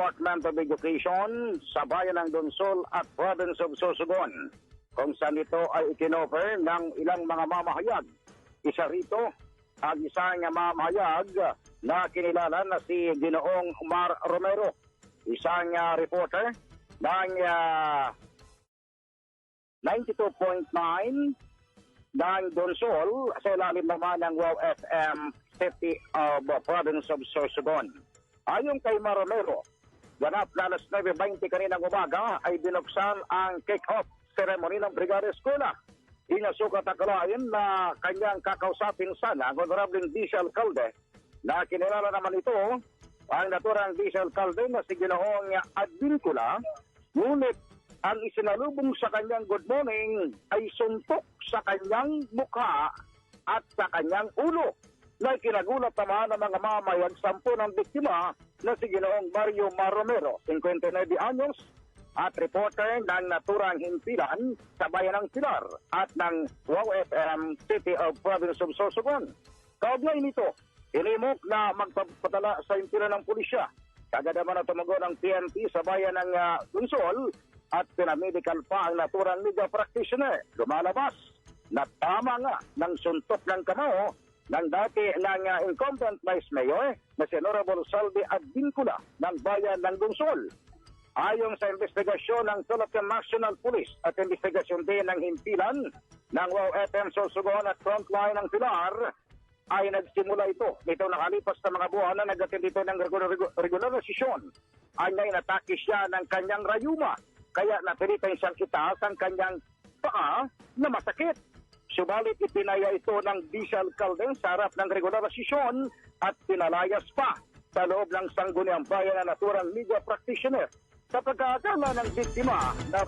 Department of Education sa bayan ng Donsol at Province of Sorsogon kung saan ito ay ikinoffer ng ilang mga mamahayag. Isa rito ang isang mamahayag na kinilala na si Ginoong Mar Romero, isang ah, reporter ng ah, 92.9 ng Donsol sa ilalim naman ng WOW FM City of uh, Province of Sorsogon. Ayon kay Maromero, ganap na alas 9.20 kaninang umaga ay binuksan ang kick-off ceremony ng Brigada Eskwela. Inasukat ang kalahin na kanyang kakausapin sana, Honorable Diesel Calde, na kinilala naman ito ang naturang Diesel Calde na si Ginoong Advincula, ngunit ang isinalubong sa kanyang good morning ay suntok sa kanyang mukha at sa kanyang ulo na kinagulat naman ng mga mamayag sampu ng biktima na si Ginoong Mario Maromero, 59 anyos, at reporter ng naturang himpilan sa bayan ng Pilar at ng WOW FM City of Province of Sorsogon. Kaugnay nito, inimok na magpapadala sa himpilan ng pulisya. Kagad naman na tumagon ng PNP sa bayan ng uh, Lunsol at pinamedical pa ang naturang legal practitioner. Lumalabas na tama nga ng suntok ng kamao ng dati ng uh, incumbent Vice Mayor na si Honorable Salvi Advincula ng bayan ng Lunsol. Ayon sa investigasyon ng Philippine National Police at investigasyon din ng himpilan ng WOW FM Sorsogon at Frontline ng Pilar, ay nagsimula ito. Ito nakalipas na mga buwan na nag-attend ito ng regular, regular sesyon. Anyay natake siya ng kanyang rayuma. Kaya napilitan siyang itaas ang kanyang paa na masakit. Subalit ipinaya ito ng diesel Calden sa harap ng regular na sesyon at pinalayas pa sa loob ng sangguniang bayan na naturang media practitioner. Sa pagkakala ng biktima na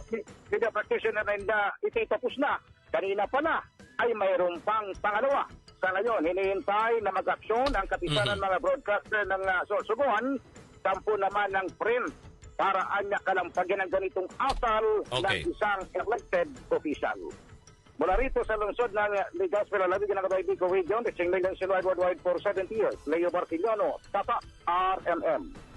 media practitioner na hindi ito tapos na, kanina pa na, ay mayroon pang pangalawa. Sa ngayon, hinihintay na mag-aksyon ang kapisanan Mhm. mga broadcaster ng uh, Sorsogon, sampu naman ng print para anya kalampagin ang ganitong asal Okay. ng isang elected official. Mula rito sa lungsod ng Ligas, Pilalabig ng Cavite Region, Riching Million Silwide Worldwide for 70 years, Leo Bartiliano, Tata, RMM.